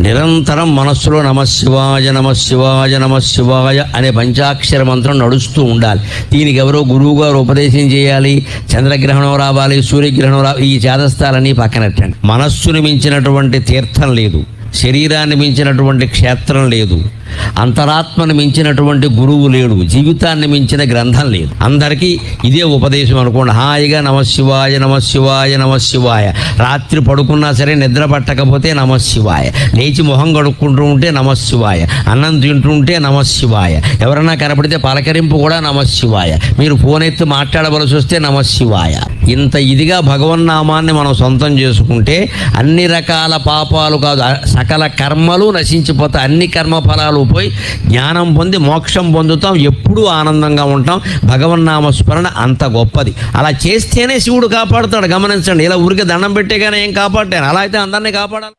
నిరంతరం మనస్సులో నమశివాయ నమశివాయ నమశివాయ అనే పంచాక్షర మంత్రం నడుస్తూ ఉండాలి. దీనికి ఎవరో గురువు గారు ఉపదేశం చేయాలి చంద్రగ్రహణం రావాలి సూర్యగ్రహణం రావాలి ఈ చేదస్థాలన్నీ పక్కనట్టండి మనస్సును మించినటువంటి తీర్థం లేదు. శరీరాన్ని మించినటువంటి క్షేత్రం లేదు. అంతరాత్మను మించినటువంటి గురువు లేడు జీవితాన్ని మించిన గ్రంథం లేదు. అందరికీ ఇదే ఉపదేశం అనుకోండి. హాయిగా నమశివాయ నమశివాయ నమశివాయ రాత్రి పడుకున్నా సరే నిద్ర పట్టకపోతే నమశివాయ లేచి మొహం కడుక్కుంటూ ఉంటే నమశివాయ అన్నం తింటుంటే నమశివాయ ఎవరన్నా కనపడితే పలకరింపు కూడా నమశివాయ మీరు ఫోన్ ఎత్తి మాట్లాడవలసి వస్తే నమశివాయ ఇంత ఇదిగా భగవన్నామాన్ని మనం సొంతం చేసుకుంటే అన్ని రకాల పాపాలు కాదు సకల కర్మలు నశించిపోతాయి. అన్ని కర్మ ఫలాలు పోయి జ్ఞానం పొంది మోక్షం పొందుతాం ఎప్పుడూ ఆనందంగా ఉంటాం. భగవన్నామ స్మరణ అంత గొప్పది. అలా చేస్తేనే శివుడు కాపాడుతాడు. గమనించండి ఇలా ఊరికి దండం పెట్టే కానీ ఏం కాపాడాను అలా అయితే అందరినీ కాపాడాలి.